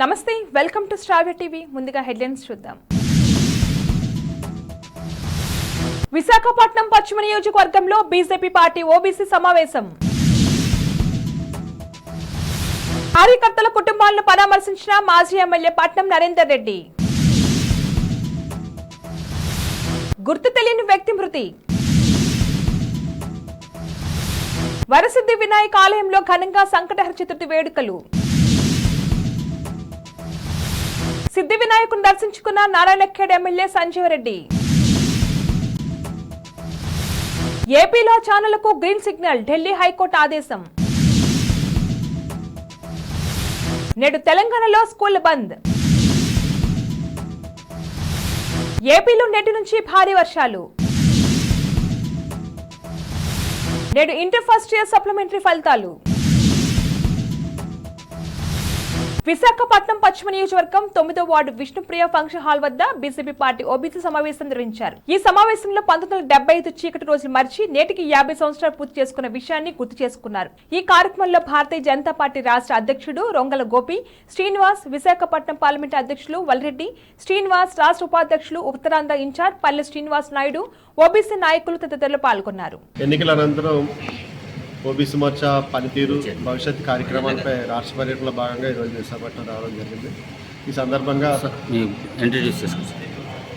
నమస్తే welcome to star TV. ముందుగా headlines చూద్దాం. విశాఖపట్నం పశ్చిమ నియోజకవర్గంలో బీజేపీ పార్టీ ఓబీసీ సమావేశం. కార్యకర్తల కుటుంబాలను పరామర్శించిన మాజీ ఎమ్మెల్యే పట్నం నరేందర్ రెడ్డి. గుర్తు తెలియని వ్యక్తి మృతి. వరసిద్ధి వినాయక ఆలయంలో ఘనంగా సంకటహర చతుర్థి వేడుకలు. సిద్ధి వినాయకుని దర్శించుకున్న నారాయణఖేడ్ ఎమ్మెల్యే సంజీవ్ రెడ్డి. ఏపీలో ఛానళ్ళకు green signal Delhi high court ఆదేశం. నేడు తెలంగాణలో స్కూల్ బంద్. ఏపీలో నేటి నుంచి భారీ వర్షాలు. నేడు ఇంటర్ ఫస్ట్ ఇయర్ సప్లిమెంటరీ ఫలితాలు. విశాఖపట్నం పశ్చిమ నియోజకవర్గం తొమ్మిదో వార్డు విష్ణుప్రియ ఫంక్షన్ హాల్ వద్ద బీజేపీ పార్టీ ఓబీసీ సమావేశం నిర్వహించారు. ఈ సమావేశంలో పంతొమ్మిది వందల డెబ్బై ఐదు చీకటి రోజులు మర్చి నేటికి యాభై సంవత్సరాలు పూర్తి చేసుకున్న విషయాన్ని గుర్తు చేసుకున్నారు. ఈ కార్యక్రమంలో భారతీయ జనతా పార్టీ రాష్ట్ర అధ్యక్షుడు రొంగల గోపి శ్రీనివాస్ విశాఖపట్నం పార్లమెంట్ అధ్యక్షులు వల్రెడ్డి శ్రీనివాస్ రాష్ట్ర ఉపాధ్యక్షులు ఉత్తరాంధ్ర ఇన్ఛార్జ్ పల్లె శ్రీనివాస్ నాయుడు ఓబీసీ నాయకులు తదితరులు పాల్గొన్నారు. ఎన్నికల అనంతరం ఓబీసీ మోర్చా పనితీరు భవిష్యత్ కార్యక్రమాలపై రాష్ట్ర పర్యటనలో భాగంగా ఈరోజు విశాఖపట్నం రావడం జరిగింది. ఈ సందర్భంగా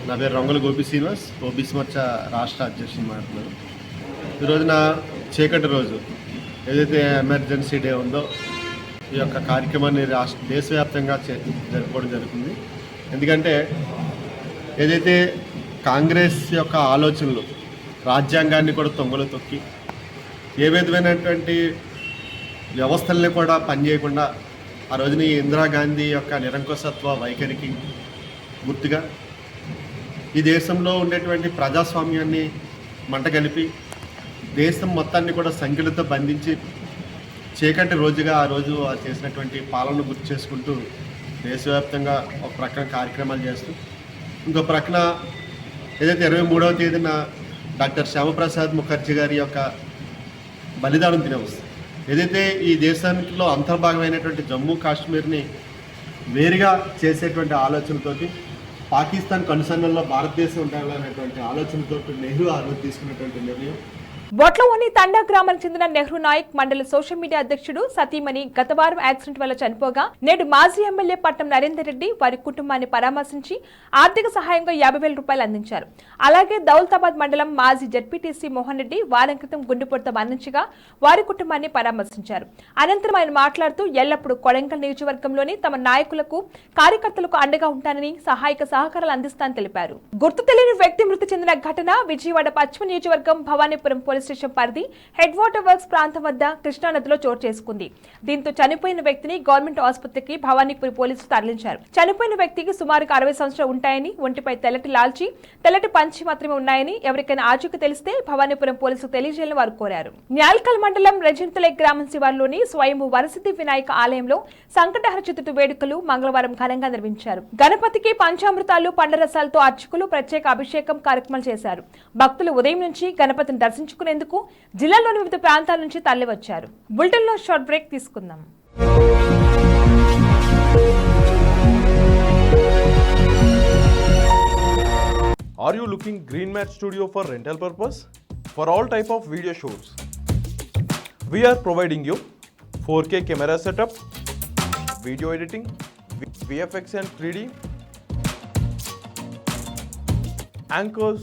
నా పేరు రంగుల గోపి శ్రీనివాస్ ఓబీసీ మోర్చా రాష్ట్ర అధ్యక్షుని మాట్లాడుతున్నాను. ఈ రోజున చీకటి రోజు ఏదైతే ఎమర్జెన్సీ డే ఉందో ఈ యొక్క కార్యక్రమాన్ని రాష్ట్ర దేశవ్యాప్తంగా చే జరుపుకోవడం జరుగుతుంది. ఎందుకంటే ఏదైతే కాంగ్రెస్ యొక్క ఆలోచనలు రాజ్యాంగాన్ని కూడా తొంగలు తొక్కి ఏ విధమైనటువంటి వ్యవస్థల్ని కూడా పనిచేయకుండా ఆ రోజున ఇందిరాగాంధీ యొక్క నిరంకుశత్వ వైఖరికి గుర్తుగా ఈ దేశంలో ఉండేటువంటి ప్రజాస్వామ్యాన్ని మంటగలిపి దేశం మొత్తాన్ని కూడా సంఖ్యలతో బంధించి చీకటి రోజుగా ఆ రోజు చేసినటువంటి పాలనను గుర్తు చేసుకుంటూ దేశవ్యాప్తంగా ఒక ప్రక్కన కార్యక్రమాలు చేస్తూ ఇంకో ప్రక్కన ఏదైతే ఇరవై మూడవ తేదీన డాక్టర్ శ్యామప్రసాద్ ముఖర్జీ గారి యొక్క బలిదానం దినోత్సవం ఏదైతే ఈ దేశానికిలో అంతర్భాగమైనటువంటి జమ్మూ కాశ్మీర్ని వేరుగా చేసేటువంటి ఆలోచనతోటి పాకిస్తాన్ కనుసన్నల్లో భారతదేశం ఉండాలనేటువంటి ఆలోచనతో నెహ్రూ ఆ రోజు తీసుకున్నటువంటి నిర్ణయం. బొట్లలోని తండా గ్రామానికి చెందిన నెహ్రూ నాయక్ మండలి సోషల్ మీడియా అధ్యక్షుడు సతీమణి గత వారం యాక్సిడెంట్ వల్ల చనిపోగా నేడు మాజీ ఎమ్మెల్యే పట్నం నరేందర్ రెడ్డి వారి కుటుంబాన్ని పరామర్శించి ఆర్థిక సహాయంగా యాభై వేల రూపాయలు అందించారు. అలాగే దౌలతాబాద్ మండలం మాజీ జడ్పీటీసీ మోహన్ రెడ్డి వారం క్రితం గుండెపోటుతో మరణించగా వారి కుటుంబాన్ని పరామర్శించారు. అనంతరం ఆయన మాట్లాడుతూ ఎల్లప్పుడూ కొడంకల్ నియోజకవర్గంలోని తమ నాయకులకు కార్యకర్తలకు అండగా ఉంటానని సహాయక సహకారాలు అందిస్తానని తెలిపారు. గుర్తు తెలియని వ్యక్తి మృతి చెందిన ఘటన విజయవాడ పశ్చిమ నియోజకవర్గం భవానీపురం పోలీస్ స్టేషన్ పరిధి హెడ్ వాటర్ వర్క్స్ ప్రాంతం వద్ద కృష్ణానదిలో చోటు చేసుకుంది. దీంతో చనిపోయిన వ్యక్తిని గవర్నమెంట్ ఆసుపత్రికి భవానీపురి పోలీసులు తరలించారు. చనిపోయిన వ్యక్తికి సుమారుగా అరవై సంవత్సరాలు ఉంటాయని ఒంటిపై తెల్లటి లాల్చి తెల్లటి పంచి మాత్రమే ఉన్నాయని ఎవరికైనా ఆచూకీ తెలిస్తే భవానీపురం పోలీసులు తెలియజేయాలని వారు కోరారు. న్యాల్కల్ మండలం రెజింతలే గ్రామం శివార్లోని స్వయంభూ వరసిద్ధి వినాయక ఆలయంలో సంకటహర చతుర్థి వేడుకలు మంగళవారం ఘనంగా నిర్వహించారు. గణపతికి పంచామృతాలు పండరసాలతో అర్చకులు ప్రత్యేక అభిషేకం కార్యక్రమాలు చేశారు. భక్తులు ఉదయం నుంచి గణపతిని దర్శించుకుని దర్శించుకునేందుకు జిల్లాలోని వివిధ ప్రాంతాల నుంచి తరలివచ్చారు బులెటిన్లో షార్ట్ బ్రేక్ తీసుకుందాం Are you looking Green Mat Studio for rental purpose? For all type of video shoots. We are providing you 4K camera setup, video editing, V- VFX and 3D, anchors,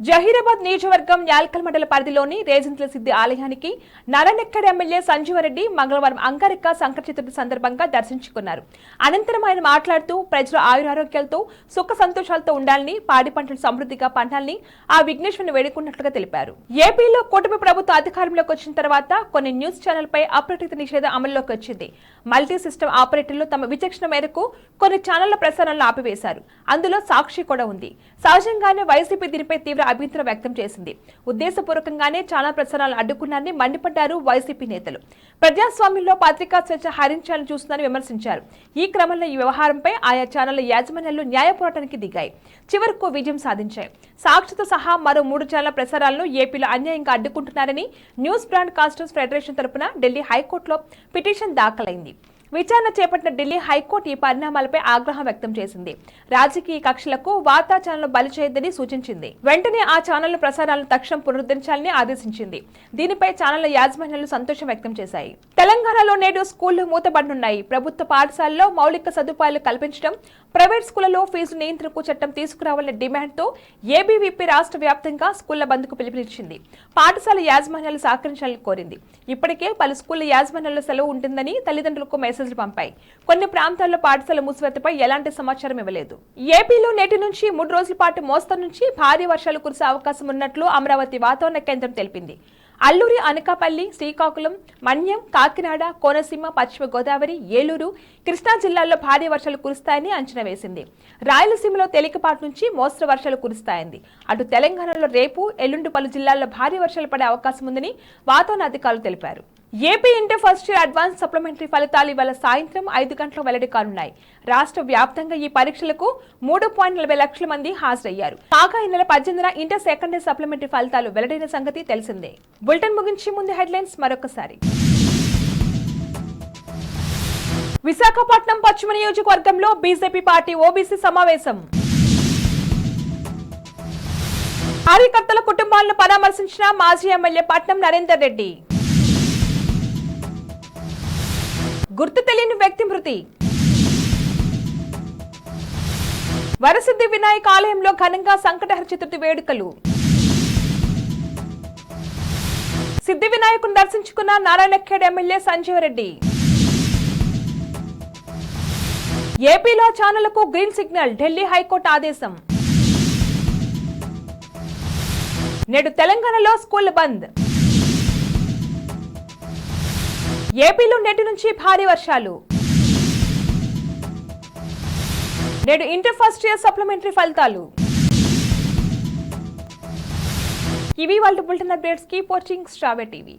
Zaheerabad నియోజకవర్గం యాల్కల్ మండల పరిధిలోని రేజంతుల సిద్ధి ఆలయానికి నరనెక్కడి MLA Sanjeeva Reddy మంగళవారం అంగారిక సంకట చతుర్థి సందర్భంగా దర్శించుకున్నారు. అనంతరం ఆయన మాట్లాడుతూ ప్రజలు ఆయురారోగ్యాలతో సుఖ సంతోషాలతో ఉండాలని పాడి పంటలు సమృద్ధిగా పండాలని ఆ విఘ్నేశ్వరుని వేడుకున్నట్లుగా తెలిపారు. ఏపీలో కూటమి ప్రభుత్వ అధికారంలోకి వచ్చిన తర్వాత కొన్ని న్యూస్ ఛానల్ పై అప్రకటిత నిషేధం అమల్లోకి వచ్చింది. మల్టీ సిస్టమ్ ఆపరేటర్లు తమ విచక్షణ మేరకు కొన్ని ఛానళ్ళ ప్రసారాలను ఆపివేశారు. అందులో సాక్షి కూడా ఉంది. సహజంగానే వైసీపీ దీనిపై తీవ్ర అభ్యంతరం వ్యక్తం చేసింది. ఉద్దేశపూర్వకంగానే చాలా ప్రసారాలు అడ్డుకున్నారని మండిపడ్డారు వైసీపీ నేతలు. ప్రజాస్వామ్యంలో పత్రికా స్వేచ్ఛ హరించాలని చూస్తున్నారని విమర్శించారు. ఈ క్రమంలో ఈ వ్యవహారంపై ఆయా ఛానళ్ళ యాజమాన్యాలు న్యాయ పోరాటానికి దిగాయి. చివరకు విజయం సాధించాయి. సాక్షితో సహా మరో మూడు ఛానళ్ళ ప్రసారాలను ఏపీలో అన్యాయంగా అడ్డుకుంటున్నారని న్యూస్ బ్రాండ్ కాస్టర్స్ ఫెడరేషన్ తరపున ఢిల్లీ హైకోర్టులో పిటిషన్ దాఖలైంది. విచారణ చేపట్టిన ఢిల్లీ హైకోర్టు ఈ పరిణామాలపై ఆగ్రహం వ్యక్తం చేసింది. రాజకీయ కక్షలకు వార్తా ఛానల్ బలి చేయొద్దని సూచించింది. వెంటనే ఆ ఛానళ్ళ ప్రసారాలను తక్షణం పునరుద్ధరించాలని ఆదేశించింది. దీనిపై ఛానళ్ళ యాజమాన్యాలు సంతోషం వ్యక్తం చేశాయి. తెలంగాణలో నేడు స్కూళ్ళు మూతబడనున్నాయి ప్రభుత్వ పాఠశాలలో మౌలిక సదుపాయాలు కల్పించడం ప్రైవేట్ స్కూళ్ళలో ఫీజు నియంత్రణకు చట్టం తీసుకురావాలనే డిమాండ్తో ఏబీవీపీ రాష్ట్ర వ్యాప్తంగా స్కూళ్ళ బంద్కు పిలుపునిచ్చింది. పాఠశాల యాజమాన్యాలు సహకరించాలని కోరింది. ఇప్పటికే పలు స్కూళ్ళ యాజమాన్యాల్లో సెలవు ఉంటుందని తల్లిదండ్రులకు మెసేజ్లు పంపాయి. కొన్ని ప్రాంతాల్లో పాఠశాల మూసివేతపై ఎలాంటి సమాచారం ఇవ్వలేదు. ఏపీలో నేటి నుంచి మూడు రోజుల పాటు మోస్తరు నుంచి భారీ వర్షాలు కురిసే అవకాశం ఉన్నట్లు అమరావతి వాతావరణ కేంద్రం తెలిపింది. అల్లూరి అనకాపల్లి శ్రీకాకుళం మన్యం కాకినాడ కోనసీమ పశ్చిమ గోదావరి ఏలూరు కృష్ణా జిల్లాల్లో భారీ వర్షాలు కురుస్తాయని అంచనా వేసింది. రాయలసీమలో తేలికపాటి నుంచి మోస్తరు వర్షాలు కురుస్తాయంది. అటు తెలంగాణలో రేపు ఎల్లుండి పలు జిల్లాల్లో భారీ వర్షాలు పడే అవకాశం ఉందని వాతావరణ అధికారులు తెలిపారు. AP inter first year advance supplementary ఫలితాలు ఇవాళ సాయంత్రం ఐదు గంటల వెల్లడి కానున్నాయి. రాష్ట్ర వ్యాప్తంగా ఈ పరీక్షలకు మూడు పాయింట్ నలభై లక్షల మంది హాజరయ్యారు. కాగా ఈ నెల పద్దెనిమిదిన ఇంటర్ సెకండరీ సప్లిమెంటరీ ఫలితాలు వెల్లడైన సంగతి తెలిసిందే. బులెటిన్ ముగించి ముందు హెడ్లైన్స్ మరొకసారి. విశాఖపట్నం పశ్చిమ నియోజకవర్గంలో బీజేపీ పార్టీ ఓబీసీ సమావేశం. కార్యకర్తల కుటుంబాలను పరామర్శించిన మాజీ ఎమ్మెల్యే పట్నం నరేందర్ రెడ్డి. గుర్తు తెలియని వ్యక్తి మృతి. వరసిద్ధి వినాయక ఆలయంలో ఘనంగా సంకటహర చతుర్థి వేడుకలు. సిద్ధి వినాయకుని దర్శించుకున్న నారాయణఖేడ్ ఎమ్మెల్యే సంజీవరెడ్డి ఏపీలో ఛానళ్ళకు green signal Delhi high court ఆదేశం. నేడు తెలంగాణలో స్కూల్ బంద్. ఏపీలో నేటి నుంచి భారీ వర్షాలు. నేడు ఇంటర్ ఫస్ట్ ఇయర్ సప్లిమెంటరీ ఫలితాలు. ఇవి వాళ్ళ bulletin updates keep watching star TV.